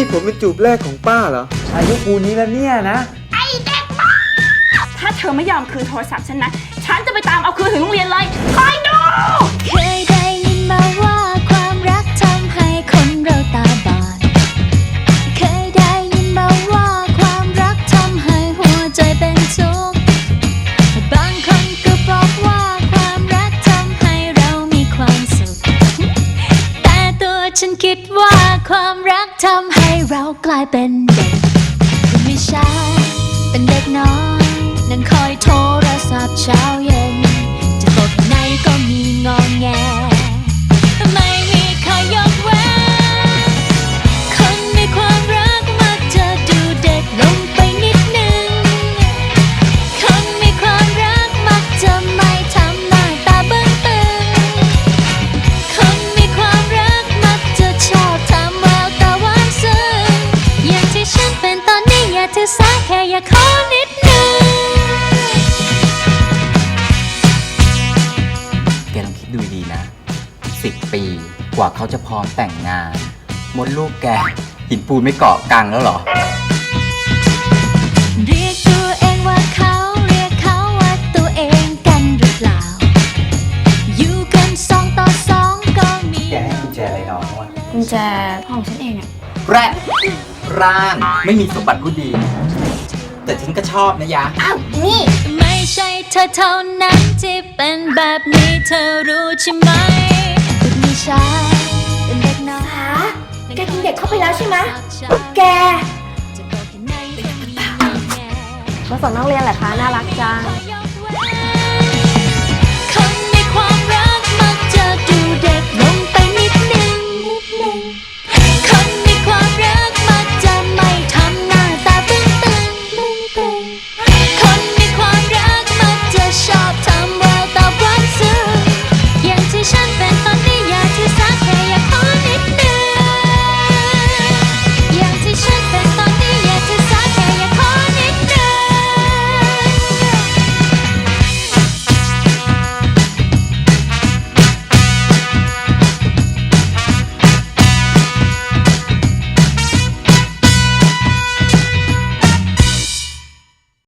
นี่ผมเป็นจูบแรกของป้าเหรอ อายุปูนี้แล้วเนี่ยนะถ้าเธอไม่ยอมคืนโทรศัพท์ฉันนะ ฉันจะไปตามเอาคืนถึงโรงเรียนเลยคอย ฉันคิดว่าความรักทำให้เรากลายเป็น ตอนนี้อย่าถือสาแค่อยากขอนิดนึงแกลองคิดดูดีนะสิบปีกว่าเขาจะพร้อมแต่งงาน มดลูกแก หินปูนไม่เกาะกังแล้วเหรอ เรียกตัวเองว่าเขาเรียกเขาว่าตัวเองกันหรือเปล่า อยู่กันสองต่อสองก็มี แกให้กุญแจอะไรน้องวะกุญแจห้องฉันเองอะแรด ร่าง ไม่มีสมบัติผู้ดี แต่ฉันก็ชอบนะยะ อ้าวนี่ ไม่ใช่เธอเท่านั้นที่เป็นแบบนี้เธอรู้ใช่ไหมคุณไม่ใช่เป็นเด็กน้อยแกกินเด็กเข้าไปแล้วใช่ไหมแกจะบอกแค่ไหนก็มีงอแงมาส่งนักเรียนเหรอคะ น่ารักจังขอยกเว้น